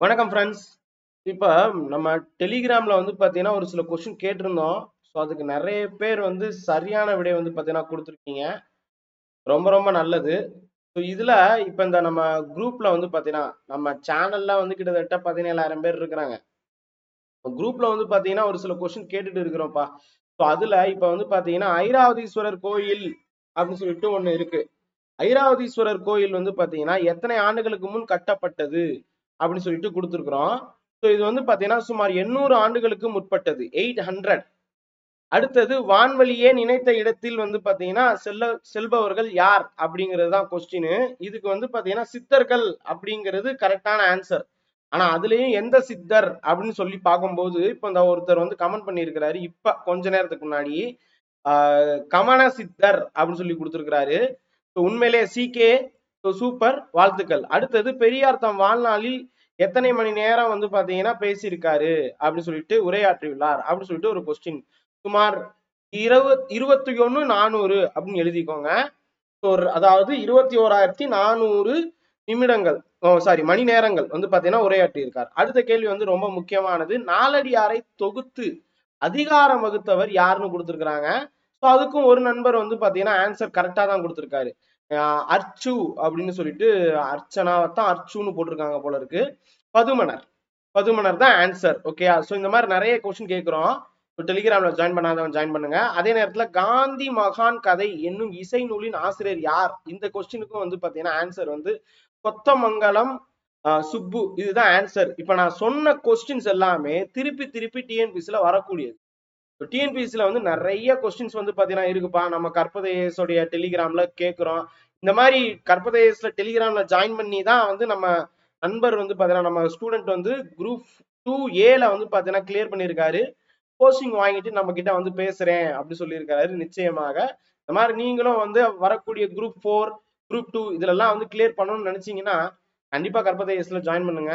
வணக்கம் ஃப்ரெண்ட்ஸ் இப்போ நம்ம டெலிகிராம்ல வந்து பார்த்தீங்கன்னா ஒரு சில கொஷின் கேட்டிருந்தோம். ஸோ அதுக்கு நிறைய பேர் வந்து சரியான விடை வந்து பார்த்தீங்கன்னா கொடுத்துருக்கீங்க. ரொம்ப ரொம்ப நல்லது. ஸோ இதில் இப்போ இந்த நம்ம குரூப்பில் வந்து பார்த்தீங்கன்னா நம்ம சேனல்ல வந்து கிட்டத்தட்ட பதினேழாயிரம் பேர் இருக்கிறாங்க. குரூப்பில் வந்து பார்த்தீங்கன்னா ஒரு சில கொஷின் கேட்டுட்டு இருக்கிறோம்ப்பா. ஸோ அதில் இப்போ வந்து பார்த்தீங்கன்னா ஐராவதீஸ்வரர் கோயில் அப்படின்னு சொல்லிட்டு ஒன்று இருக்கு. ஐராவதீஸ்வரர் கோயில் வந்து பார்த்தீங்கன்னா எத்தனை ஆண்டுகளுக்கு முன் கட்டப்பட்டது? அப்படின்னு சொல்லிட்டு கொடுத்துருக்குறோம். ஸோ இது வந்து பார்த்தீங்கன்னா சுமார் எண்ணூறு ஆண்டுகளுக்கு முற்பட்டது. Eight hundred. அடுத்தது வான்வழியே நினைத்த இடத்தில் வந்து பார்த்தீங்கன்னா செல்ல செல்பவர்கள் யார்? அப்படிங்கிறது தான் கொஸ்டின் இதுக்கு வந்து பார்த்தீங்கன்னா சித்தர்கள் அப்படிங்கிறது கரெக்டான ஆன்சர் ஆனா அதுலயும் எந்த சித்தர் அப்படின்னு சொல்லி பார்க்கும்போது இப்போ இந்த ஒருத்தர் வந்து கமெண்ட் பண்ணியிருக்கிறாரு. இப்ப கொஞ்ச நேரத்துக்கு முன்னாடி ஆஹ் கமன சித்தர் அப்படின்னு சொல்லி கொடுத்துருக்கிறாரு. உண்மையிலே சிகே சூப்பர் வாழ்த்துக்கள். அடுத்தது பெரியார் தம் வாழ்நாளில் எத்தனை மணி நேரம் வந்து பாத்தீங்கன்னா பேசியிருக்காரு அப்படின்னு சொல்லிட்டு உரையாற்றியுள்ளார் அப்படின்னு சொல்லிட்டு ஒரு கொஸ்டின் சுமார் இருபது இருபத்தி ஒன்று நானூறு அப்படின்னு எழுதிக்கோங்க. அதாவது இருபத்தி ஓராயிரத்தி நானூறு நிமிடங்கள் ஓ சாரி மணி நேரங்கள் வந்து பாத்தீங்கன்னா உரையாற்றியிருக்கார். அடுத்த கேள்வி வந்து ரொம்ப முக்கியமானது. நாலடியாரை தொகுத்து அதிகாரம் வகுத்தவர் யாருன்னு கொடுத்துருக்குறாங்க? ஸோ அதுக்கும் ஒரு நண்பர் வந்து பாத்தீங்கன்னா ஆன்சர் கரெக்டா தான் கொடுத்துருக்காரு. அர்ச்சு அப்படின்னு சொல்லிட்டு அர்ச்சனாவைத்தான் அர்ச்சுன்னு போட்டிருக்காங்க போல இருக்கு. பதுமனர். பதுமனர் தான் ஆன்சர் ஓகேயா ஸோ இந்த மாதிரி நிறைய கொஸ்டின் கேட்குறோம். டெலிகிராம்ல ஜாயின் பண்ணாதவன் ஜாயின் பண்ணுங்க. அதே நேரத்துல காந்தி மகான் கதை என்னும் இசை நூலின் ஆசிரியர் யார்? இந்த கொஸ்டினுக்கும் வந்து பாத்தீங்கன்னா ஆன்சர் வந்து கொத்தமங்கலம் சுப்பு. இதுதான் ஆன்சர் இப்ப நான் சொன்ன கொஸ்டின்ஸ் எல்லாமே திருப்பி திருப்பி டிஎன்பிசில வரக்கூடியது. டிஎன்பிசில வந்து நிறைய கொஸ்டின்ஸ் வந்து பாத்தீங்கன்னா இருக்குப்பா. நம்ம கற்பதேசோடைய டெலிகிராம்ல கேட்குறோம் இந்த மாதிரி கற்பதேசல டெலிகிராம்ல ஜாயின் பண்ணி தான் வந்து நம்ம நண்பர் வந்து பாத்தீங்கன்னா நம்ம ஸ்டூடெண்ட் வந்து குரூப் டூ ஏல வந்து பாத்தீங்கன்னா கிளியர் பண்ணியிருக்காரு கோச்சிங் வாங்கிட்டு நம்ம கிட்ட வந்து பேசுறேன் அப்படி சொல்லியிருக்காரு நிச்சயமாக. இந்த மாதிரி நீங்களும் வந்து வரக்கூடிய குரூப் ஃபோர் குரூப் டூ இதுலலாம் வந்து கிளியர் பண்ணணும்னு நினைச்சீங்கன்னா கண்டிப்பா கற்பதையேஸில் ஜாயின் பண்ணுங்க.